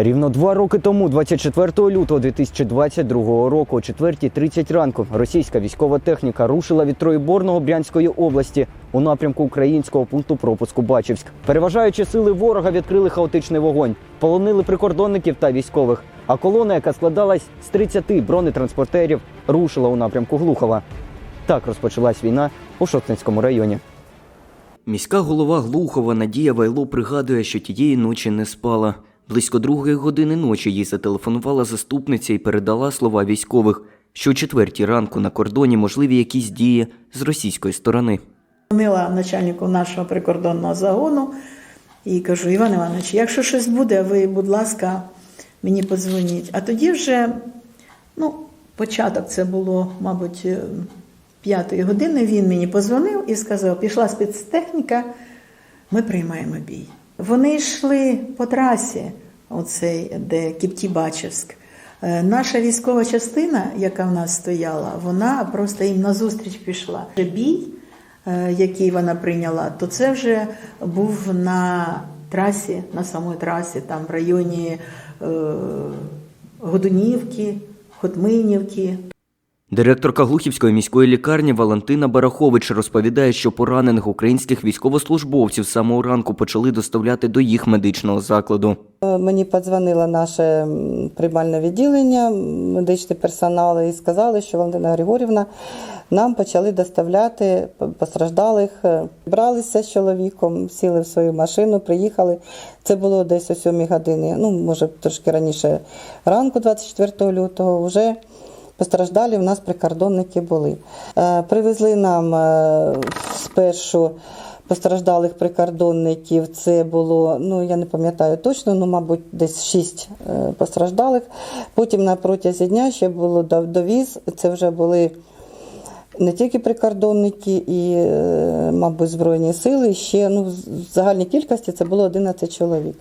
Рівно два роки тому, 24 лютого 2022 року, о 4.30 ранку, російська військова техніка рушила від Троєборного Брянської області у напрямку українського пункту пропуску Бачівськ. Переважаючи сили ворога, відкрили хаотичний вогонь, полонили прикордонників та військових. А колона, яка складалась з 30 бронетранспортерів, рушила у напрямку Глухова. Так розпочалась війна у Шостинському районі. Міська голова Глухова Надія Вайло пригадує, що тієї ночі не спала. Близько другої години ночі їй зателефонувала заступниця і передала слова військових, що о четвертій ранку на кордоні можливі якісь дії з російської сторони. Дзвонила начальнику нашого прикордонного загону і кажу: Іван Іванович, якщо щось буде, ви, будь ласка, мені подзвоніть. А тоді вже, ну, початок це було, мабуть, е, п'ятої години. Він мені подзвонив і сказав: пішла спецтехніка, ми приймаємо бій. Вони йшли по трасі, оцей, де Кіптібачевськ. Е, Наша військова частина, яка в нас стояла, вона просто їм назустріч пішла. Бій, е, який вона прийняла, то це вже був на трасі, на самій трасі, там в районі е, Годунівки, Хотминівки. Директорка Глухівської міської лікарні Валентина Барахович розповідає, що поранених українських військовослужбовців з самого ранку почали доставляти до їх медичного закладу. Мені подзвонило наше приймальне відділення, медичний персонал, і сказали, що Валентина Григорівна нам почали доставляти постраждалих. Е, Бралися з чоловіком, сіли в свою машину, приїхали. Це було десь о 7 годині, ну може трошки раніше ранку, 24 лютого. Вже постраждалі в нас прикордонники були. Е, Привезли нам е, спершу постраждалих прикордонників. Це було, ну я не пам'ятаю точно, ну, мабуть, десь шість е, постраждалих. Потім на протязі дня ще було дов- довіз. Це вже були не тільки прикордонники і, мабуть, Збройні сили. Ще ну, в загальній кількості це було 11 чоловік.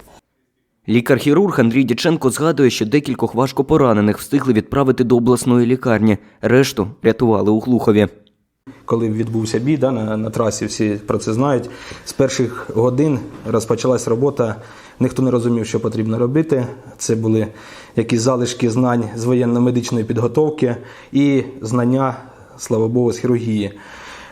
Лікар-хірург Андрій Дяченко згадує, що декількох важкопоранених встигли відправити до обласної лікарні. Решту рятували у Глухові. Коли відбувся бій да, на, на трасі, всі про це знають. З перших годин розпочалась робота. Ніхто не розумів, що потрібно робити. Це були якісь залишки знань з воєнно-медичної підготовки і знання, слава Богу, з хірургії.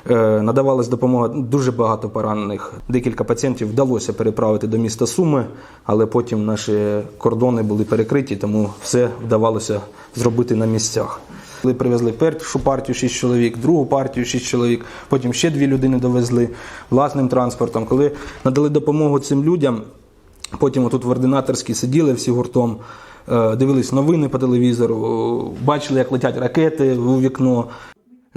Е, Надавалась допомога дуже багато поранених. Декілька пацієнтів вдалося переправити до міста Суми, але потім наші кордони були перекриті, тому все вдавалося зробити на місцях. Коли привезли першу партію 6 чоловік, другу партію 6 чоловік, потім ще дві людини довезли власним транспортом. Коли надали допомогу цим людям, потім отут в ординаторській сиділи всі гуртом, е, дивились новини по телевізору, бачили, як летять ракети у вікно.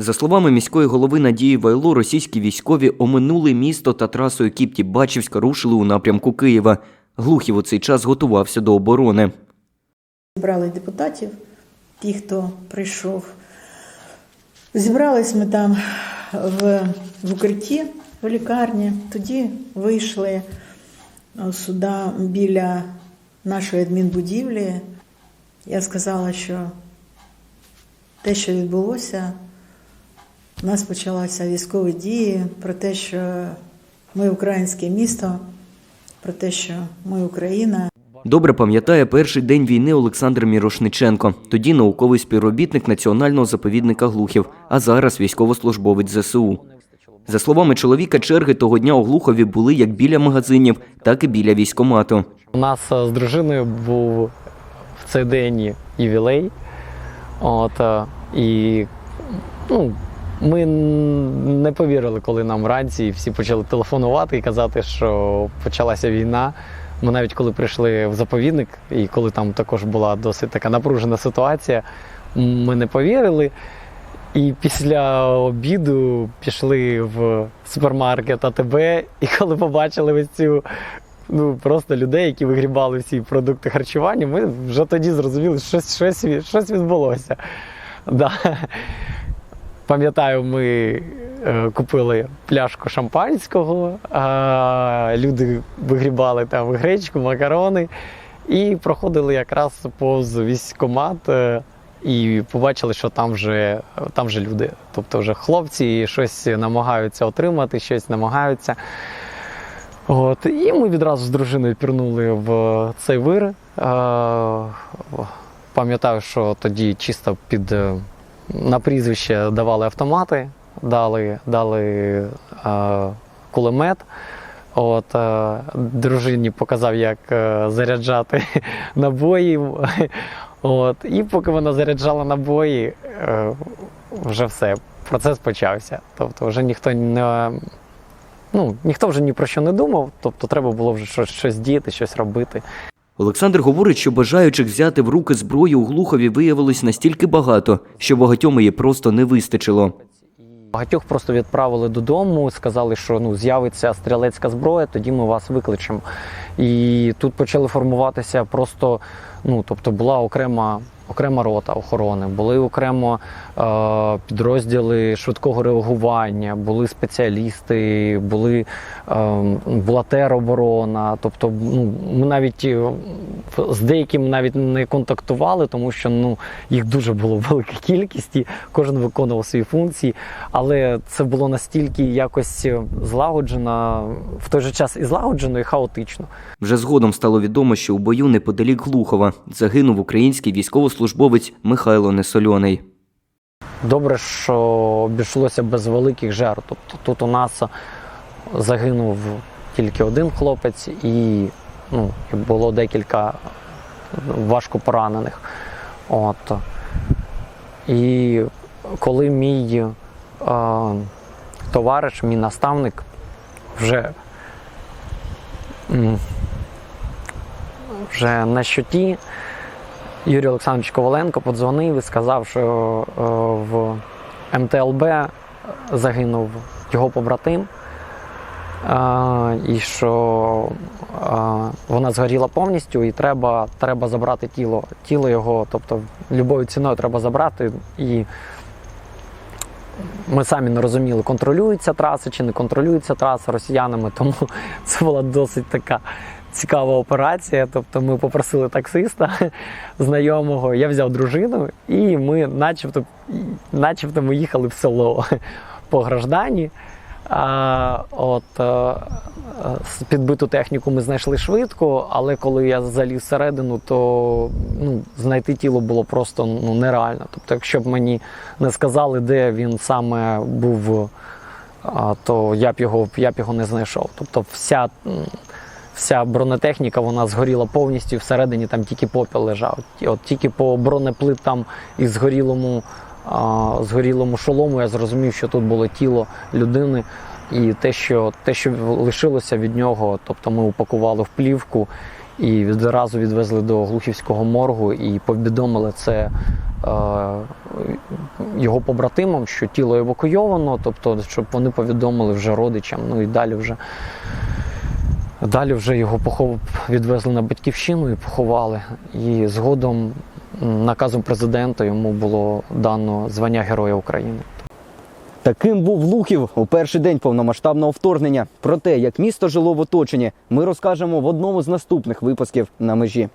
За словами міської голови Надії Вайло, російські військові оминули місто та трасою Кіпті-Бачівська рушили у напрямку Києва. Глухів у цей час готувався до оборони. Зібрали депутатів, ті, хто прийшов. Зібрались ми там в, в укритті, в лікарні. Тоді вийшли е, сюди біля нашої адмінбудівлі. Я сказала, що те, що відбулося, у нас почалися військові дії про те, що ми українське місто, про те, що ми Україна. Добре пам'ятає перший день війни Олександр Мірошниченко, тоді науковий співробітник Національного заповідника Глухів, а зараз військовослужбовець ЗСУ. За словами чоловіка, черги того дня у Глухові були як біля магазинів, так і біля військомату. У нас е, з дружиною був в цей день ювілей. От, е, і ну, ми не повірили, коли нам вранці всі почали телефонувати і казати, що почалася війна. Ми навіть коли прийшли в заповідник, і коли там також була досить така напружена ситуація, ми не повірили. І після обіду пішли в супермаркет АТБ, і коли побачили ось цю ну, просто людей, які вигрібали всі продукти харчування, ми вже тоді зрозуміли, що щось, щось, щось відбулося. Да. Пам'ятаю, ми е, купили пляшку шампанського, люди вигрібали там гречку, макарони і проходили якраз повз військкомат. е, і побачили, що там вже, там вже люди. Тобто вже хлопці щось намагаються отримати, щось намагаються. От, і ми відразу з дружиною пірнули в цей вир. Е, Пам'ятаю, що тоді чисто під на прізвище давали автомати, дали, дали е, кулемет. От, е, дружині показав, як е, заряджати набої. От, і поки вона заряджала набої, е, вже все, процес почався. Тобто вже ніхто не. Ну, ніхто вже ні про що не думав, тобто треба було вже щось, щось діяти, щось робити. Олександр говорить, що бажаючих взяти в руки зброю у Глухові виявилось настільки багато, що багатьом її просто не вистачило. Багатьох просто відправили додому, сказали, що ну з'явиться стрілецька зброя, тоді ми вас викличемо. І тут почали формуватися просто, ну тобто була окрема. Окрема рота охорони, були окремо е, підрозділи швидкого реагування, були спеціалісти, були, е, була тероборона. Тобто, ну, ми навіть е, з деякими навіть не контактували, тому що ну, їх дуже було велика кількість, і кожен виконував свої функції. Але це було настільки якось злагоджено, в той же час і злагоджено, і хаотично. Вже згодом стало відомо, що у бою неподалік Глухова загинув український військовослужбовець Михайло Несольоний. Добре, що обійшлося без великих жертв. Тобто тут у нас загинув тільки один хлопець, і ну, було декілька важко поранених. От. І коли мій е, товариш, мій наставник вже, вже на щоті, Юрій Олександрович Коваленко подзвонив і сказав, що е, в МТЛБ загинув його побратим, е, і що е, вона згоріла повністю, і треба, треба забрати тіло. Тіло його, тобто любою ціною треба забрати. І ми самі не розуміли, контролюється траса чи не контролюється траса росіянами, тому це була досить така цікава операція. Тобто ми попросили таксиста знайомого, я взяв дружину, і ми начебто, начебто ми їхали в село по граждані. А, от, е, е, підбиту техніку ми знайшли швидко, але коли я заліз всередину, то ну, знайти тіло було просто ну, нереально. Тобто, якщо б мені не сказали, де він саме був, а, то я б його, я б його не знайшов. Тобто, вся, вся бронетехніка вона згоріла повністю, всередині там тільки попіл лежав. От тільки по бронеплитам і згорілому а, згорілому шолому, я зрозумів, що тут було тіло людини, і те, що те, що лишилося від нього, тобто ми упакували в плівку і відразу відвезли до Глухівського моргу і повідомили це е, його побратимам, що тіло евакуйовано, тобто, щоб вони повідомили вже родичам. Ну і далі вже. Далі вже його похов... відвезли на батьківщину і поховали. І згодом наказом президента йому було дано звання Героя України. Таким був Лухів у перший день повномасштабного вторгнення. Про те, як місто жило в оточенні, ми розкажемо в одному з наступних випусків на межі.